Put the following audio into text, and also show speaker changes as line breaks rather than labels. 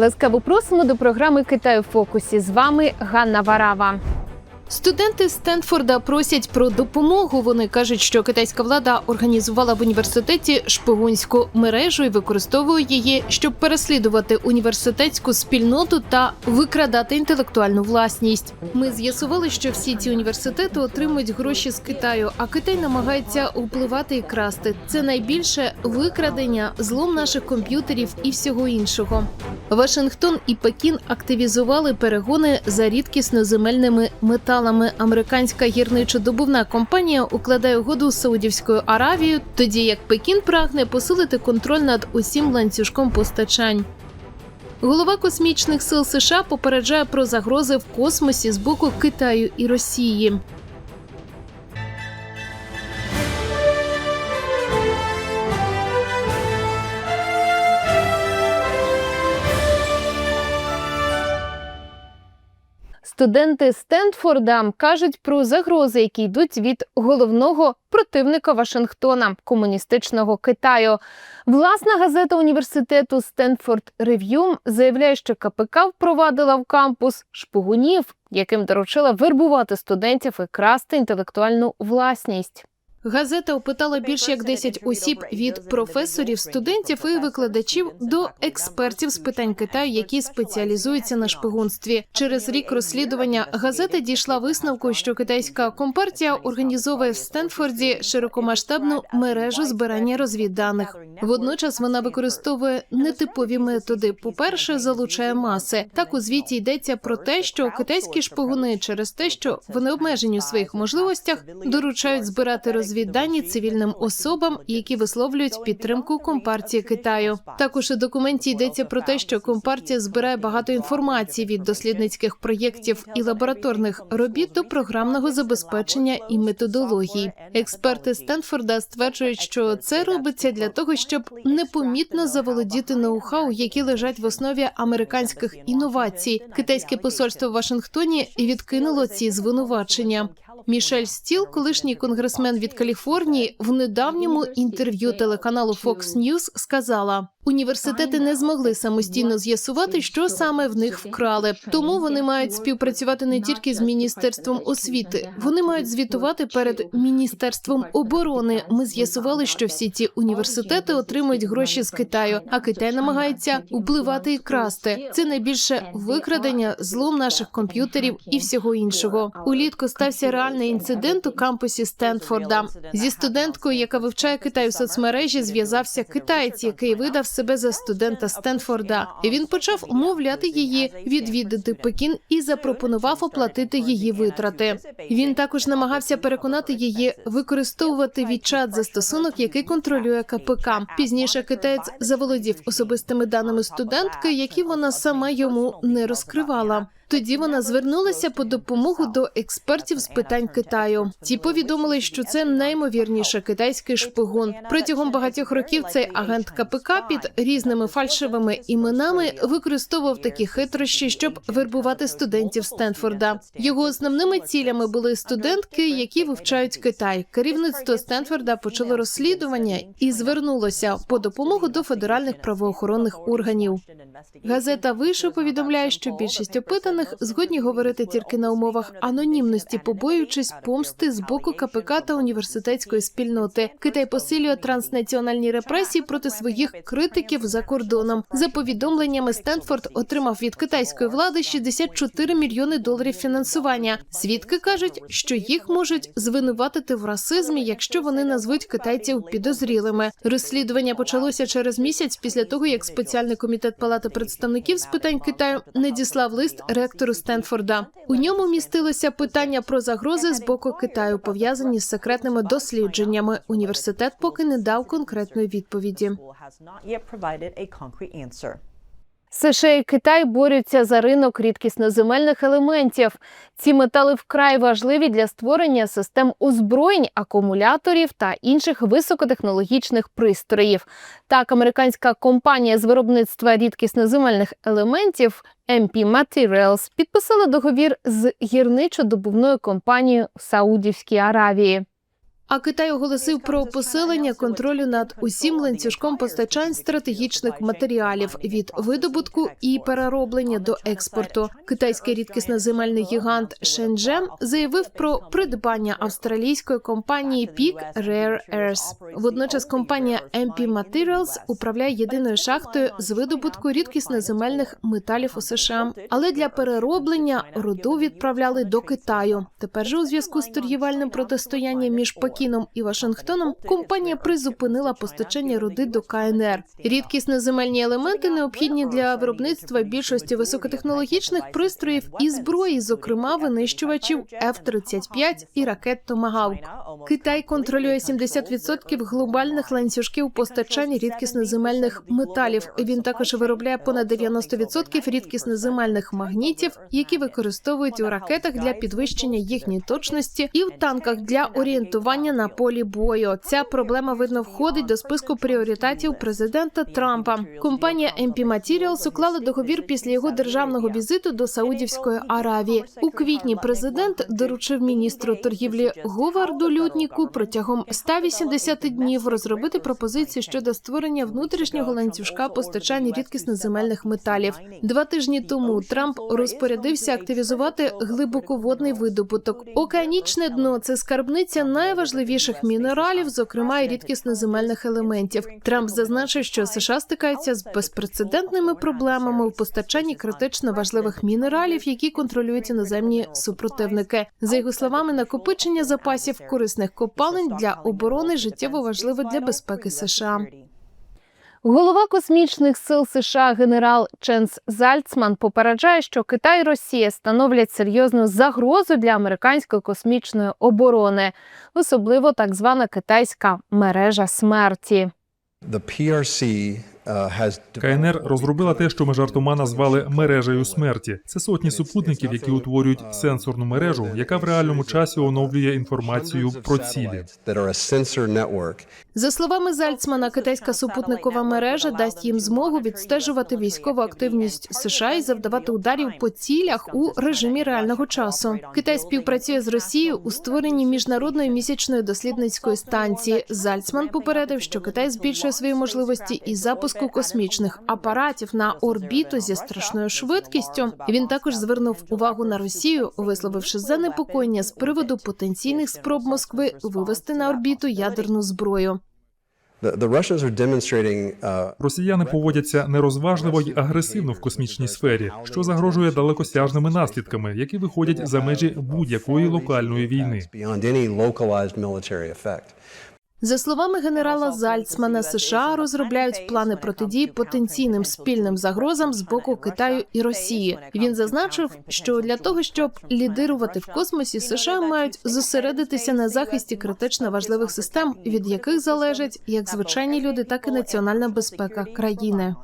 Ласкаво просимо до програми Китаю в фокусі. З вами Ганна Варава. Студенти Стенфорда просять про допомогу. Вони кажуть, що китайська влада організувала в університеті шпигунську мережу і використовує її, щоб переслідувати університетську спільноту та викрадати інтелектуальну власність. Ми з'ясували, що всі ці університети отримують гроші з Китаю, а Китай намагається впливати і красти. Це найбільше викрадення, злом наших комп'ютерів і всього іншого. Вашингтон і Пекін активізували перегони за рідкісноземельними металами. Американська гірничодобувна компанія укладає угоду з Саудівською Аравією, тоді як Пекін прагне посилити контроль над усім ланцюжком постачань. Голова космічних сил США попереджає про загрози в космосі з боку Китаю і Росії. Студенти Стенфорда кажуть про загрози, які йдуть від головного противника Вашингтона комуністичного Китаю. Власна газета університету Стенфорд Рев'ю заявляє, що КПК впровадила в кампус шпигунів, яким доручила вербувати студентів і красти інтелектуальну власність. Газета опитала більш як 10 осіб від професорів, студентів і викладачів до експертів з питань Китаю, які спеціалізуються на шпигунстві. Через рік розслідування газета дійшла висновку, що китайська компартія організовує в Стенфорді широкомасштабну мережу збирання розвідданих. Водночас вона використовує нетипові методи. По перше, залучає маси. Так у звіті йдеться про те, що китайські шпигуни через те, що вони обмежені у своїх можливостях, доручають збирати розвіддані цивільним особам, які висловлюють підтримку компартії Китаю. Також у документі йдеться про те, що компартія збирає багато інформації від дослідницьких проєктів і лабораторних робіт до програмного забезпечення і методологій. Експерти Стенфорда стверджують, що це робиться для того, щоб непомітно заволодіти ноу-хау, які лежать в основі американських інновацій. Китайське посольство в Вашингтоні відкинуло ці звинувачення. Мішель Стіл, колишній конгресмен від Каліфорнії, в недавньому інтерв'ю телеканалу Fox News сказала: університети не змогли самостійно з'ясувати, що саме в них вкрали. Тому вони мають співпрацювати не тільки з міністерством освіти, вони мають звітувати перед міністерством оборони. Ми з'ясували, що всі ці університети отримують гроші з Китаю, а Китай намагається впливати і красти. Це найбільше викрадення, злом наших комп'ютерів і всього іншого. Улітку стався реальний інцидент у кампусі Стенфорда. Зі студенткою, яка вивчає Китай у соцмережі, зв'язався китаєць, який видав себе за студента Стенфорда. І він почав умовляти її відвідати Пекін і запропонував оплатити її витрати. Він також намагався переконати її використовувати відчат застосунок, який контролює КПК. Пізніше китаєць заволодів особистими даними студентки, які вона сама йому не розкривала. Тоді вона звернулася по допомогу до експертів з питань Китаю. Ті повідомили, що це наймовірніше китайський шпигун. Протягом багатьох років цей агент КПК під різними фальшивими іменами використовував такі хитрощі, щоб вербувати студентів Стенфорда. Його основними цілями були студентки, які вивчають Китай. Керівництво Стенфорда почало розслідування і звернулося по допомогу до федеральних правоохоронних органів. Газета Вишу повідомляє, що більшість опитаних згодні говорити тільки на умовах анонімності, побоюючись помсти з боку КПК та університетської спільноти. Китай посилює транснаціональні репресії проти своїх критиків за кордоном. За повідомленнями, Стенфорд отримав від китайської влади 64 мільйони доларів фінансування. Свідки кажуть, що їх можуть звинуватити в расизмі, якщо вони назвуть китайців підозрілими. Розслідування почалося через місяць після того, як спеціальний комітет палати представників з питань Китаю надіслав лист ректору Стенфорда. У ньому містилося питання про загрози з боку Китаю, пов'язані з секретними дослідженнями. Університет поки не дав конкретної відповіді. США і Китай борються за ринок рідкісноземельних елементів. Ці метали вкрай важливі для створення систем озброєнь, акумуляторів та інших високотехнологічних пристроїв. Так, американська компанія з виробництва рідкісноземельних елементів MP Materials підписала договір з гірничо-добувною компанією в Саудівській Аравії. А Китай оголосив про посилення контролю над усім ланцюжком постачань стратегічних матеріалів від видобутку і перероблення до експорту. Китайський рідкісноземельний гігант Shenzhen заявив про придбання австралійської компанії Peak Rare Earths. Водночас компанія MP Materials управляє єдиною шахтою з видобутку рідкісноземельних металів у США. Але для перероблення руду відправляли до Китаю. Тепер же у зв'язку з торгівельним протистоянням між Пекіном і Вашингтоном компанія призупинила постачання руди до КНР. Рідкісноземельні елементи необхідні для виробництва більшості високотехнологічних пристроїв і зброї, зокрема винищувачів F-35 і ракет Томагавк. Китай контролює 70% глобальних ланцюжків постачання рідкісноземельних металів. Він також виробляє понад 90% рідкісноземельних магнітів, які використовують у ракетах для підвищення їхньої точності і в танках для орієнтування на полі бою. Ця проблема видно входить до списку пріоритетів президента Трампа. Компанія MP Materials уклала договір після його державного візиту до Саудівської Аравії. У квітні президент доручив міністру торгівлі Говарду Лютніку протягом 180 днів розробити пропозиції щодо створення внутрішнього ланцюжка постачання рідкісноземельних металів. Два тижні тому Трамп розпорядився активізувати глибоководний видобуток. Океанічне дно це скарбниця найважливіших мінералів, зокрема і рідкісноземельних елементів. Трамп зазначив, що США стикаються з безпрецедентними проблемами в постачанні критично важливих мінералів, які контролюють іноземні супротивники. За його словами, накопичення запасів корисних копалин для оборони життєво важливе для безпеки США. Голова космічних сил США генерал Ченс Зальцман попереджає, що Китай і Росія становлять серйозну загрозу для американської космічної оборони, особливо так звана китайська мережа смерті.
The PRC
КНР розробила те, що ми жартома назвали мережею смерті. Це сотні супутників, які утворюють сенсорну мережу, яка в реальному часі оновлює інформацію про цілі.
За словами Зальцмана, китайська супутникова мережа дасть їм змогу відстежувати військову активність США і завдавати ударів по цілях у режимі реального часу. Китай співпрацює з Росією у створенні міжнародної місячної дослідницької станції. Зальцман попередив, що Китай збільшує свої можливості і запуску космічних апаратів на орбіту зі страшною швидкістю. Він також звернув увагу на Росію, висловивши занепокоєння з приводу потенційних спроб Москви вивести на орбіту ядерну зброю.
uh,
Росіяни поводяться нерозважливо й агресивно в космічній сфері, що загрожує далекосяжними наслідками, які виходять за межі будь-якої локальної війни.
За словами генерала Зальцмана, США розробляють плани протидії потенційним спільним загрозам з боку Китаю і Росії. Він зазначив, що для того, щоб лідирувати в космосі, США мають зосередитися на захисті критично важливих систем, від яких залежать як звичайні люди, так і національна безпека країни.